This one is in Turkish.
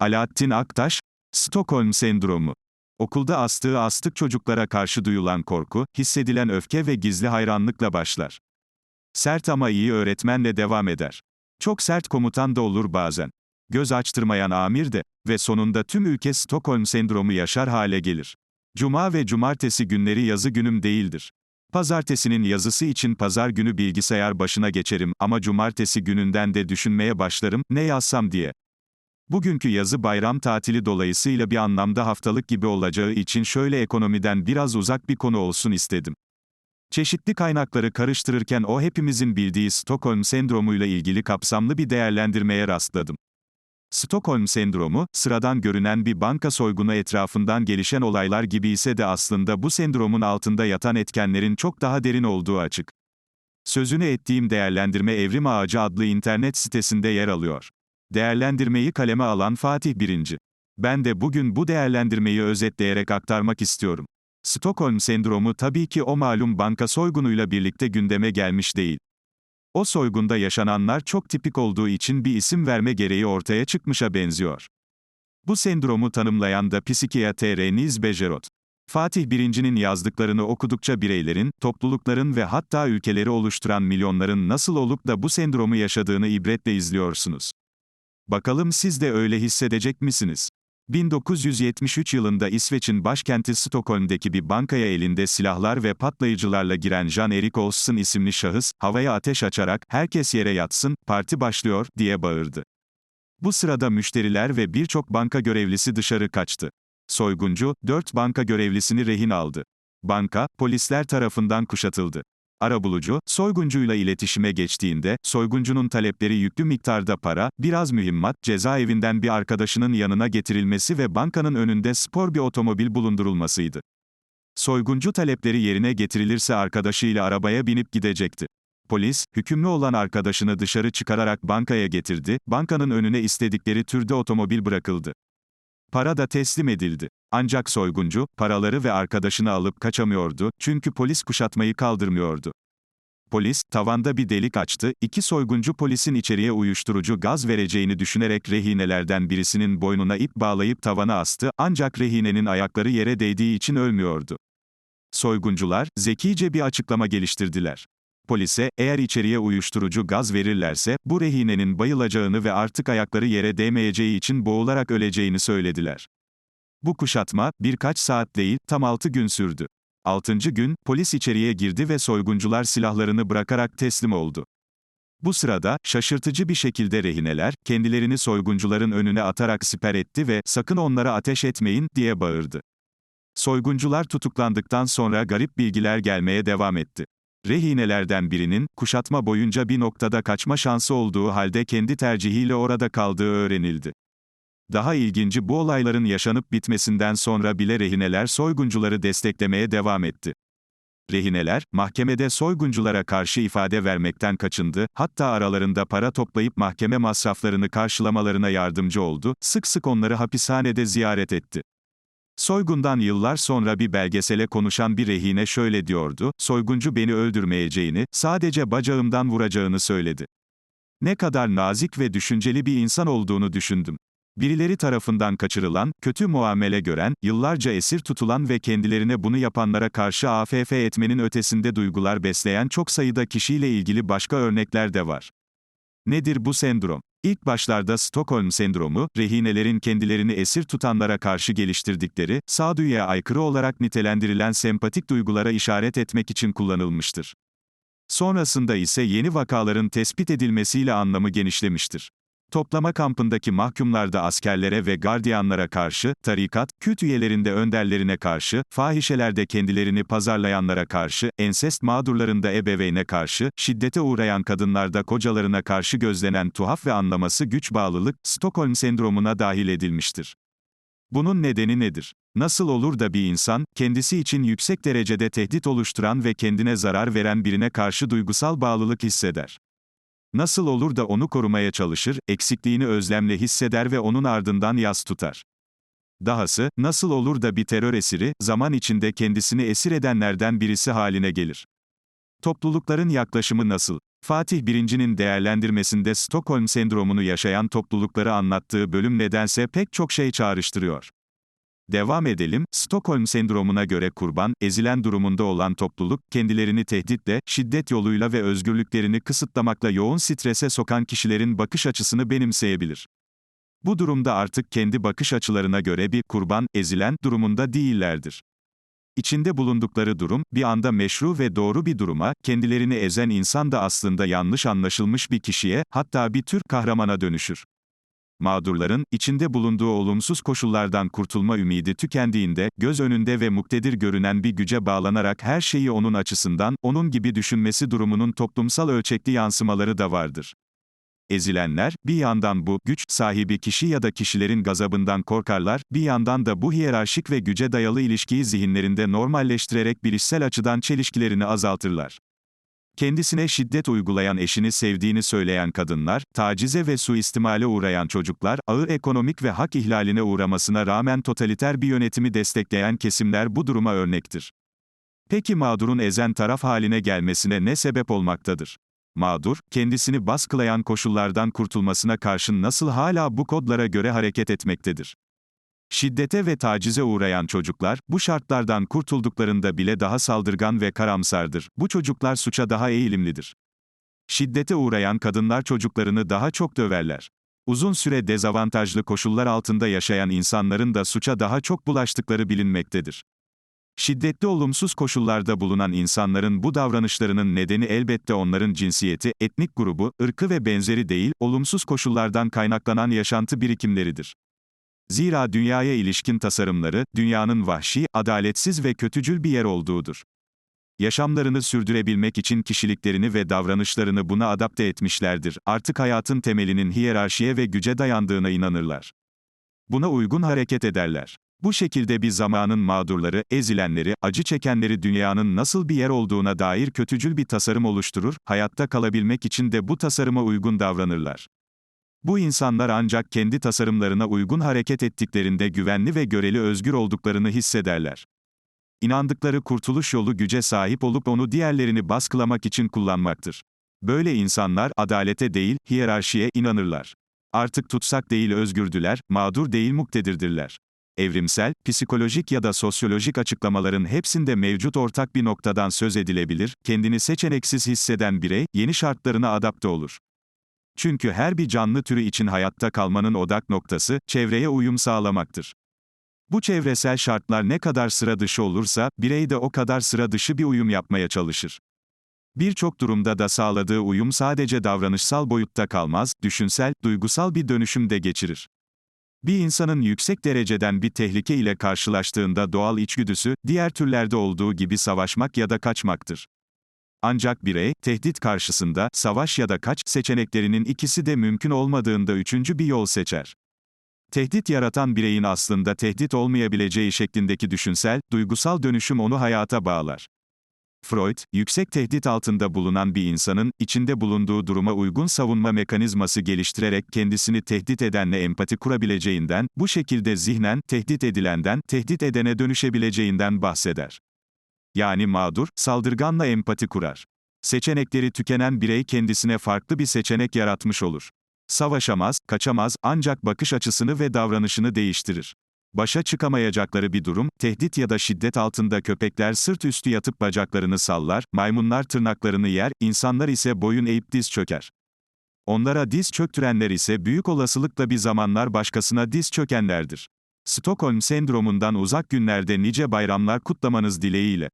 Alaaddin Aktaş, Stockholm Sendromu. Okulda astığı astık çocuklara karşı duyulan korku, hissedilen öfke ve gizli hayranlıkla başlar. Sert ama iyi öğretmenle devam eder. Çok sert komutan da olur bazen. Göz açtırmayan amir de ve sonunda tüm ülke Stockholm sendromu yaşar hale gelir. Cuma ve cumartesi günleri yazı günüm değildir. Pazartesinin yazısı için pazar günü bilgisayar başına geçerim ama cumartesi gününden de düşünmeye başlarım, ne yazsam diye. Bugünkü yazı bayram tatili dolayısıyla bir anlamda haftalık gibi olacağı için şöyle ekonomiden biraz uzak bir konu olsun istedim. Çeşitli kaynakları karıştırırken o hepimizin bildiği Stockholm sendromuyla ilgili kapsamlı bir değerlendirmeye rastladım. Stockholm sendromu, sıradan görünen bir banka soygunu etrafından gelişen olaylar gibi ise de aslında bu sendromun altında yatan etkenlerin çok daha derin olduğu açık. Sözünü ettiğim değerlendirme Evrim Ağacı adlı internet sitesinde yer alıyor. Değerlendirmeyi kaleme alan Fatih Birinci. Ben de bugün bu değerlendirmeyi özetleyerek aktarmak istiyorum. Stockholm sendromu tabii ki o malum banka soygunuyla birlikte gündeme gelmiş değil. O soygunda yaşananlar çok tipik olduğu için bir isim verme gereği ortaya çıkmışa benziyor. Bu sendromu tanımlayan da psikiyatr Niz Bejerot. Fatih Birinci'nin yazdıklarını okudukça bireylerin, toplulukların ve hatta ülkeleri oluşturan milyonların nasıl olup da bu sendromu yaşadığını ibretle izliyorsunuz. Bakalım siz de öyle hissedecek misiniz? 1973 yılında İsveç'in başkenti Stockholm'deki bir bankaya elinde silahlar ve patlayıcılarla giren Jan-Erik Olsson isimli şahıs, havaya ateş açarak, herkes yere yatsın, parti başlıyor, diye bağırdı. Bu sırada müşteriler ve birçok banka görevlisi dışarı kaçtı. Soyguncu, dört banka görevlisini rehin aldı. Banka, polisler tarafından kuşatıldı. Arabulucu, soyguncuyla iletişime geçtiğinde, soyguncunun talepleri yüklü miktarda para, biraz mühimmat, cezaevinden bir arkadaşının yanına getirilmesi ve bankanın önünde spor bir otomobil bulundurulmasıydı. Soyguncu talepleri yerine getirilirse arkadaşıyla arabaya binip gidecekti. Polis, hükümlü olan arkadaşını dışarı çıkararak bankaya getirdi, bankanın önüne istedikleri türde otomobil bırakıldı. Para da teslim edildi. Ancak soyguncu, paraları ve arkadaşını alıp kaçamıyordu, çünkü polis kuşatmayı kaldırmıyordu. Polis, tavanda bir delik açtı, iki soyguncu polisin içeriye uyuşturucu gaz vereceğini düşünerek rehinelerden birisinin boynuna ip bağlayıp tavana astı, ancak rehinenin ayakları yere değdiği için ölmüyordu. Soyguncular, zekice bir açıklama geliştirdiler. Polise, eğer içeriye uyuşturucu gaz verirlerse, bu rehinenin bayılacağını ve artık ayakları yere değmeyeceği için boğularak öleceğini söylediler. Bu kuşatma, birkaç saat değil, tam 6 gün sürdü. 6. gün, polis içeriye girdi ve soyguncular silahlarını bırakarak teslim oldu. Bu sırada, şaşırtıcı bir şekilde rehineler, kendilerini soyguncuların önüne atarak siper etti ve, sakın onlara ateş etmeyin, diye bağırdı. Soyguncular tutuklandıktan sonra garip bilgiler gelmeye devam etti. Rehinelerden birinin, kuşatma boyunca bir noktada kaçma şansı olduğu halde kendi tercihiyle orada kaldığı öğrenildi. Daha ilginci bu olayların yaşanıp bitmesinden sonra bile rehineler soyguncuları desteklemeye devam etti. Rehineler, mahkemede soygunculara karşı ifade vermekten kaçındı, hatta aralarında para toplayıp mahkeme masraflarını karşılamalarına yardımcı oldu, sık sık onları hapishanede ziyaret etti. Soygundan yıllar sonra bir belgesele konuşan bir rehine şöyle diyordu, soyguncu beni öldürmeyeceğini, sadece bacağımdan vuracağını söyledi. Ne kadar nazik ve düşünceli bir insan olduğunu düşündüm. Birileri tarafından kaçırılan, kötü muamele gören, yıllarca esir tutulan ve kendilerine bunu yapanlara karşı AFF etmenin ötesinde duygular besleyen çok sayıda kişiyle ilgili başka örnekler de var. Nedir bu sendrom? İlk başlarda Stockholm sendromu, rehinelerin kendilerini esir tutanlara karşı geliştirdikleri, sağduyuya aykırı olarak nitelendirilen sempatik duygulara işaret etmek için kullanılmıştır. Sonrasında ise yeni vakaların tespit edilmesiyle anlamı genişlemiştir. Toplama kampındaki mahkumlarda askerlere ve gardiyanlara karşı, tarikat, kült üyelerinde önderlerine karşı, fahişelerde kendilerini pazarlayanlara karşı, ensest mağdurlarında ebeveyne karşı, şiddete uğrayan kadınlarda kocalarına karşı gözlenen tuhaf ve anlaması güç bağlılık, Stockholm sendromuna dahil edilmiştir. Bunun nedeni nedir? Nasıl olur da bir insan, kendisi için yüksek derecede tehdit oluşturan ve kendine zarar veren birine karşı duygusal bağlılık hisseder? Nasıl olur da onu korumaya çalışır, eksikliğini özlemle hisseder ve onun ardından yas tutar. Dahası, nasıl olur da bir terör esiri, zaman içinde kendisini esir edenlerden birisi haline gelir. Toplulukların yaklaşımı nasıl? Fatih Birinci'nin değerlendirmesinde Stockholm sendromunu yaşayan toplulukları anlattığı bölüm nedense pek çok şey çağrıştırıyor. Devam edelim, Stockholm sendromuna göre kurban, ezilen durumunda olan topluluk, kendilerini tehditle, şiddet yoluyla ve özgürlüklerini kısıtlamakla yoğun strese sokan kişilerin bakış açısını benimseyebilir. Bu durumda artık kendi bakış açılarına göre bir kurban, ezilen durumunda değillerdir. İçinde bulundukları durum, bir anda meşru ve doğru bir duruma, kendilerini ezen insan da aslında yanlış anlaşılmış bir kişiye, hatta bir tür kahramana dönüşür. Mağdurların, içinde bulunduğu olumsuz koşullardan kurtulma ümidi tükendiğinde, göz önünde ve muktedir görünen bir güce bağlanarak her şeyi onun açısından, onun gibi düşünmesi durumunun toplumsal ölçekli yansımaları da vardır. Ezilenler, bir yandan bu, güç sahibi kişi ya da kişilerin gazabından korkarlar, bir yandan da bu hiyerarşik ve güce dayalı ilişkiyi zihinlerinde normalleştirerek bilişsel açıdan çelişkilerini azaltırlar. Kendisine şiddet uygulayan eşini sevdiğini söyleyen kadınlar, tacize ve suistimale uğrayan çocuklar, ağır ekonomik ve hak ihlaline uğramasına rağmen totaliter bir yönetimi destekleyen kesimler bu duruma örnektir. Peki mağdurun ezen taraf haline gelmesine ne sebep olmaktadır? Mağdur, kendisini baskılayan koşullardan kurtulmasına karşın nasıl hala bu kodlara göre hareket etmektedir? Şiddete ve tacize uğrayan çocuklar, bu şartlardan kurtulduklarında bile daha saldırgan ve karamsardır. Bu çocuklar suça daha eğilimlidir. Şiddete uğrayan kadınlar çocuklarını daha çok döverler. Uzun süre dezavantajlı koşullar altında yaşayan insanların da suça daha çok bulaştıkları bilinmektedir. Şiddetli olumsuz koşullarda bulunan insanların bu davranışlarının nedeni elbette onların cinsiyeti, etnik grubu, ırkı ve benzeri değil, olumsuz koşullardan kaynaklanan yaşantı birikimleridir. Zira dünyaya ilişkin tasarımları, dünyanın vahşi, adaletsiz ve kötücül bir yer olduğudur. Yaşamlarını sürdürebilmek için kişiliklerini ve davranışlarını buna adapte etmişlerdir. Artık hayatın temelinin hiyerarşiye ve güce dayandığına inanırlar. Buna uygun hareket ederler. Bu şekilde bir zamanın mağdurları, ezilenleri, acı çekenleri dünyanın nasıl bir yer olduğuna dair kötücül bir tasarım oluşturur, hayatta kalabilmek için de bu tasarıma uygun davranırlar. Bu insanlar ancak kendi tasarımlarına uygun hareket ettiklerinde güvenli ve göreli özgür olduklarını hissederler. İnandıkları kurtuluş yolu güce sahip olup onu diğerlerini baskılamak için kullanmaktır. Böyle insanlar adalete değil, hiyerarşiye inanırlar. Artık tutsak değil özgürdüler, mağdur değil muktedirdirler. Evrimsel, psikolojik ya da sosyolojik açıklamaların hepsinde mevcut ortak bir noktadan söz edilebilir, kendini seçeneksiz hisseden birey, yeni şartlarına adapte olur. Çünkü her bir canlı türü için hayatta kalmanın odak noktası, çevreye uyum sağlamaktır. Bu çevresel şartlar ne kadar sıra dışı olursa, birey de o kadar sıra dışı bir uyum yapmaya çalışır. Birçok durumda da sağladığı uyum sadece davranışsal boyutta kalmaz, düşünsel, duygusal bir dönüşüm de geçirir. Bir insanın yüksek dereceden bir tehlike ile karşılaştığında doğal içgüdüsü, diğer türlerde olduğu gibi savaşmak ya da kaçmaktır. Ancak birey, tehdit karşısında, savaş ya da kaç seçeneklerinin ikisi de mümkün olmadığında üçüncü bir yol seçer. Tehdit yaratan bireyin aslında tehdit olmayabileceği şeklindeki düşünsel, duygusal dönüşüm onu hayata bağlar. Freud, yüksek tehdit altında bulunan bir insanın, içinde bulunduğu duruma uygun savunma mekanizması geliştirerek kendisini tehdit edenle empati kurabileceğinden, bu şekilde zihnen, tehdit edilenden, tehdit edene dönüşebileceğinden bahseder. Yani mağdur, saldırganla empati kurar. Seçenekleri tükenen birey kendisine farklı bir seçenek yaratmış olur. Savaşamaz, kaçamaz, ancak bakış açısını ve davranışını değiştirir. Başa çıkamayacakları bir durum, tehdit ya da şiddet altında köpekler sırt üstü yatıp bacaklarını sallar, maymunlar tırnaklarını yer, insanlar ise boyun eğip diz çöker. Onlara diz çöktürenler ise büyük olasılıkla bir zamanlar başkasına diz çökenlerdir. Stockholm sendromundan uzak günlerde nice bayramlar kutlamanız dileğiyle.